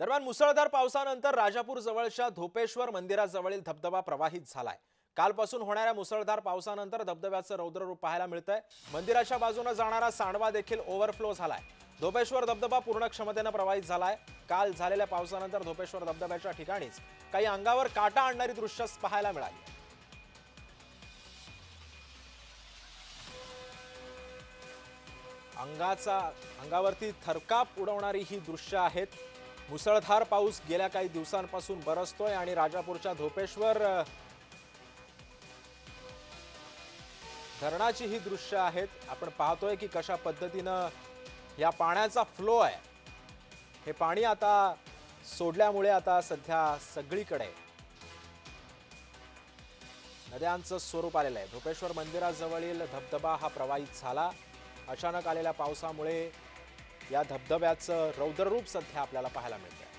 दरम्यान मुसळधार पावसानंतर राजापूर जवळच्या धोपेश्वर मंदिराजवळील धबधबा प्रवाहित झालाय. कालपासून होणाऱ्या मुसळधार पावसानंतर धबधब्याचं रौद्ररूप पाहायला मिळतंय. मंदिराच्या बाजूनं जाणारा सांडवा देखील ओव्हरफ्लो झालाय. धोपेश्वर धबधबा पूर्ण क्षमतेनं प्रवाहित झालाय. काल झालेल्या पावसानंतर धोपेश्वर धबधब्याच्या ठिकाणीच काही अंगावर काटा आणणारी दृश्य पाहायला मिळाली. अंगाचा अंगावरती थरकाप उडवणारी ही दृश्य आहेत मुसळधार पाऊस गेल्या काही दिवसांपासून बरसतोय आणि राजापूरच्या धोपेश्वर धरणाची ही दृश्य आहेत. आपण पाहतोय की कशा पद्धतीनं या पाण्याचा फ्लो आहे. हे पाणी आता सोडल्यामुळे आता सध्या सगळीकडे नद्यांचं स्वरूप आलेलं आहे. धोपेश्वर मंदिराजवळील धबधबा हा प्रवाहित झाला. अचानक आलेल्या पावसामुळे या धबधब्याचं रौद्ररूप सध्या आपल्याला पाहायला मिळतंय.